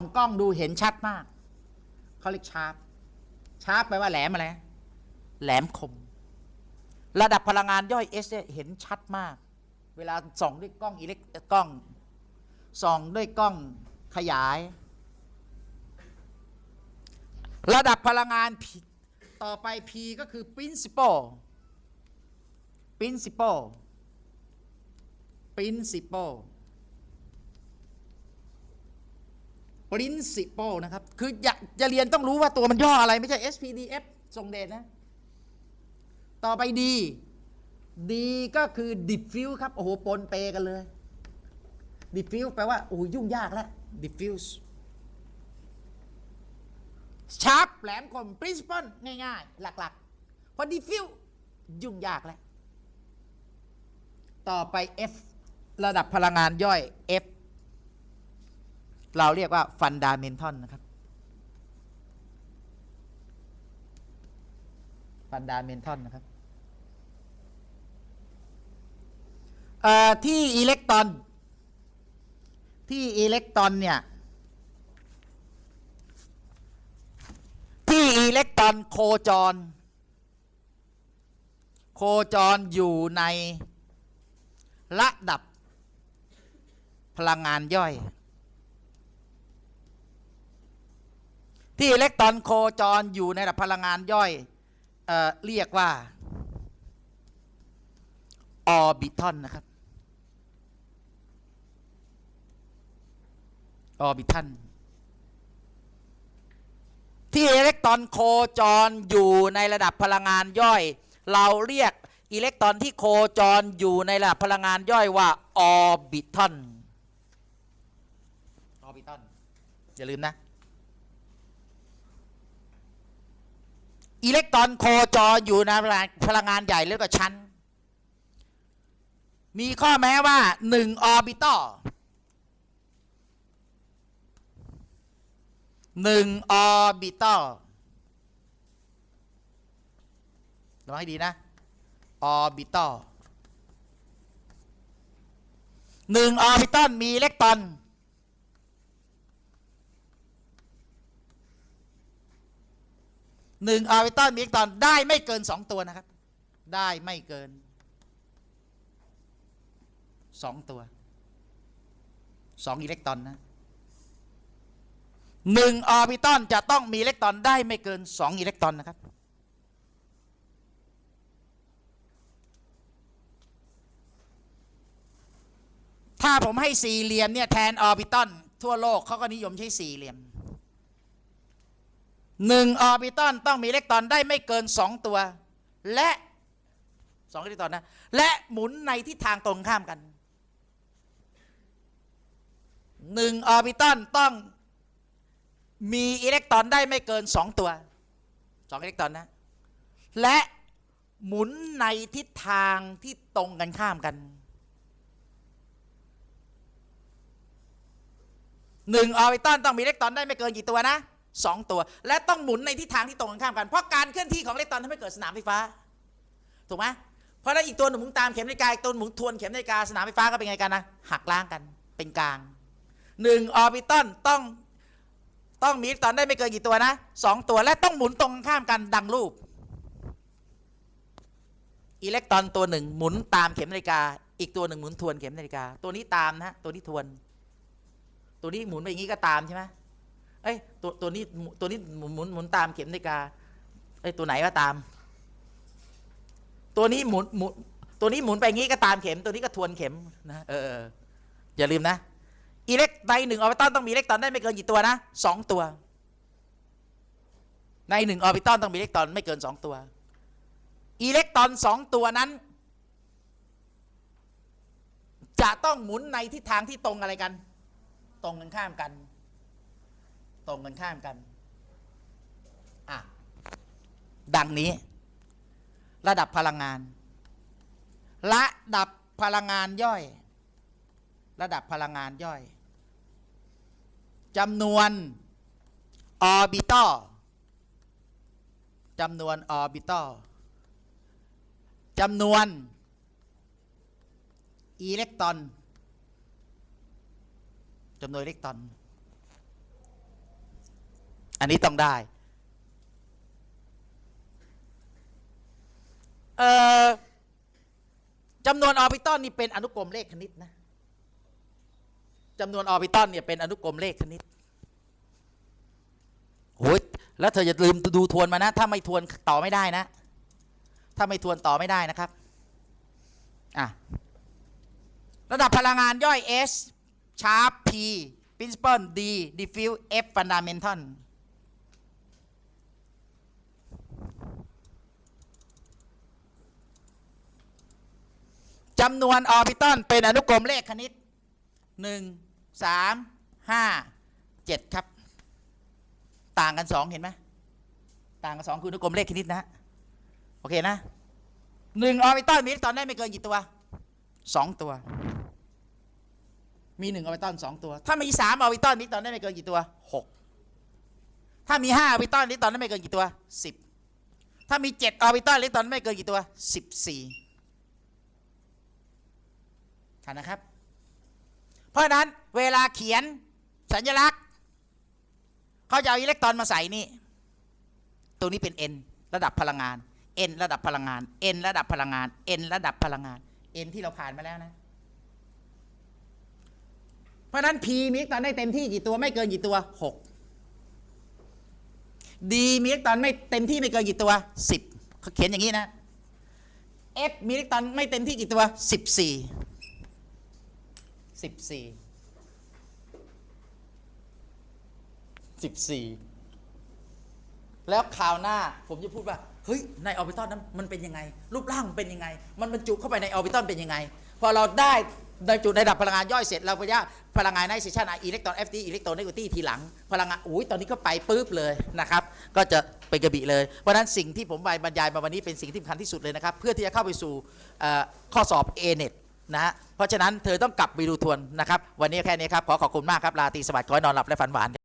กล้องดูเห็นชัดมากเขาเรียกชาร์ปชาร์ปแปลว่าแหลมอะไร แหลมคม ระดับพลังงานย่อยเนี่ยเห็นชัดมาก เวลาส่องด้วยกล้องอิเล็กกล้องส่องด้วยกล้องขยาย ระดับพลังงานต่อไป P ก็คือ principle principle principle principle นะครับ คืออยากจะเรียนต้องรู้ว่าตัวมันย่ออะไรไม่ใช่ SPDF ส่งเดชนะ ต่อไป D D ก็คือ diffuse ครับ โอ้โห ปนเปกันเลย diffuse แปลว่า โอ้ยุ่งยากแล้ว diffuse sharp แหลมคม principle ง่ายๆ หลักๆ พอ diffuse ยุ่งยากแล้ว ต่อไป F ระดับพลังงานย่อย F เราเรียกว่า fundamental นะครับ fundamental นะครับที่อิเล็กตรอน ที่อิเล็กตรอนเนี่ย ที่อิเล็กตรอนโคจร โคจรอยู่ในระดับพลังงานย่อย ที่อิเล็กตรอนโคจรอยู่ในระดับพลังงานย่อยเออเรียกว่าออร์บิทอนนะครับออร์บิทันที่อิเล็กตรอนโคจรอยู่ในระดับพลังงานย่อย เราเรียกอิเล็กตรอนที่โคจรอยู่ในระดับพลังงานย่อยว่าออร์บิทอนออร์บิทอนอย่าลืมนะ อิเล็กตรอนโคจรอยู่ในพลังงานใหญ่เรียกว่าชั้น มีข้อแม้ว่า1ออร์บิตอลหนึ่งออร์บิตอลระวังให้ดีนะออร์บิตอลหนึ่งออร์บิตอลมีอิเล็กตรอน หนึ่งออร์บิตอลมีอิเล็กตรอนได้ไม่เกินสองตัวนะครับ ได้ไม่เกินสองตัวสองอิเล็กตรอนนะหนึ่งออร์บิตอลจะต้องมีอิเล็กตรอนได้ไม่เกินสองอิเล็กตรอนนะครับ ถ้าผมให้สี่เหลี่ยมเนี่ยแทนออร์บิตอลทั่วโลกเขาก็นิยมใช้สี่เหลี่ยม หนึ่งออร์บิตอลต้องมีอิเล็กตรอนได้ไม่เกินสองตัว และสองอิเล็กตรอนนะและหมุนในทิศทางตรงข้ามกันหนึ่งออร์บิตอลต้องมีอิเล็กตรอนได้ไม่เกินสองตัวสองอิเล็กตรอนนะและหมุนในทิศทางที่ตรงกันข้ามกันหนึ่งออร์บิตอลต้องมีอิเล็กตรอนได้ไม่เกินกี่ตัวนะ สองตัว และต้องหมุนในทิศทางที่ตรงกันข้ามกัน เพราะการเคลื่อนที่ของอิเล็กตรอนทำให้เกิดสนามไฟฟ้า ถูกไหมเพราะฉะนั้นอีกตัวหนึ่งหมุนตามเข็มนาฬิกาอีกตัวหนึ่งหมุนทวนเข็มนาฬิกาสนามไฟฟ้าก็เป็นไงกันนะหักล้างกันเป็นกลางหนึ่งออร์บิตอลต้องต้องมีอิเล็กตรอนได้ไม่เกินกี่ตัวนะสองตัวและต้องหมุนตรงข้ามกันดังรูป อิเล็กตรอนตัวหนึ่งหมุนตามเข็มนาฬิกา อีกตัวหนึ่งหมุนทวนเข็มนาฬิกา ตัวนี้ตามนะตัวนี้ทวน ตัวนี้หมุนไปอย่างนี้ก็ตามใช่ไหม เอ้ยตัวตัวนี้ตัวนี้หมุนหมุนหมุนตามเข็มนาฬิกาเอ้ยตัวไหนก็ตาม ตัวนี้หมุนหมุนตัวนี้หมุนไปอย่างนี้ก็ตามเข็ม ตัวนี้ก็ทวนเข็มนะเออเอออย่าลืมนะอิเล็กในหนึ่งออร์บิตอลต้องมีอิเล็กตรอนได้ไม่เกินกี่ตัวนะสองตัว ในหนึ่งออร์บิตอลต้องมีอิเล็กตรอนไม่เกินสองตัวอิเล็กตรอนสองตัวนั้น จะต้องหมุนในทิศทางที่ตรงอะไรกัน ตรงกันข้ามกัน ตรงกันข้ามกันอะดังนี้ ระดับพลังงาน ระดับพลังงานย่อย ระดับพลังงานย่อยจำนวนออร์บิตอลจำนวนออร์บิตอลจำนวนอิเล็กตรอนจำนวนอิเล็กตรอน อันนี้ต้องได้เจำนวนออร์บิตอลนี่เป็นอนุกรมเลขคณิตนะจำนวนออร์บิตอลเนี่ยเป็นอนุกรมเลขคณิตโอ้ยแล้วเธออย่าลืมดูทวนมานะ ถ้าไม่ทวนต่อไม่ได้นะ ถ้าไม่ทวนต่อไม่ได้นะครับอะระดับพลังงานย่อย S ชาร์ป P principal D diffuse F fundamental จำนวนออร์บิตอลเป็นอนุกรมเลขคณิต 1 3 5 7 ครับ ต่างกัน 2 เห็นไหมต่างกัน 2 คืออนุกรมเลขคณิตนะฮะโอเคนะหนึ่งออร์บิตอลมีอิเล็กตรอนได้ไม่เกินกี่ตัว 2 ตัว มี1ออร์บิตอล2ตัว ถ้ามี3ออร์บิตอลมีอิเล็กตรอนได้ไม่เกินกี่ตัว6ถ้ามี5ออร์บิตอลอิเล็กตรอนได้ไม่เกินกี่ตัว10ถ้ามี7ออร์บิตอลอิเล็กตรอนได้ไม่เกินกี่ตัว14ค่ะนะครับ เพราะฉะนั้นเวลาเขียนสัญลักษณ์เขาจะเอาอิเล็กตรอนมาใส่นี่ตรงนี้เป็น n ระดับพลังงาน n ระดับพลังงาน n ระดับพลังงาน n ระดับพลังงาน n ที่เราผ่านมาแล้วนะ เพราะฉะนั้น p มีอิเล็กตรอนได้เต็มที่กี่ตัวไม่เกินกี่ตัว 6 d มีอิเล็กตรอนไม่เต็มที่ไม่เกินกี่ตัว 10เขาเขียนอย่างนี้นะ f มีอิเล็กตรอนไม่เต็มที่กี่ตัว 14 สิบสี่สิบสี่แล้วคราวหน้าผมจะพูดว่า เฮ้ย ในออร์บิตอลนั้นมันเป็นยังไง รูปร่างมันเป็นยังไง มันบรรจุเข้าไปในออร์บิตอลเป็นยังไง พอเราได้บรรจุในระดับพลังงานย่อยเสร็จเราพยายามพลังงานในเซชันอิเล็กตรอน FT อิเล็กตรอนเนกติทีหลัง พลังงานอุ้ยตอนนี้ก็ไปปุ๊บเลยนะครับ ก็จะเป็นกระบี่เลย เพราะฉะนั้นสิ่งที่ผมบรรยายมาวันนี้เป็นสิ่งที่สำคัญที่สุดเลยนะครับ เพื่อที่จะเข้าไปสู่เอ่อข้อสอบ A-NET นะฮะเพราะฉะนั้นเธอต้องกลับไปดูทวนนะครับ วันนี้แค่นี้ครับ ขอขอบคุณมากครับลาตรีสวัสดิ์ขอให้นอนหลับและฝันหวาน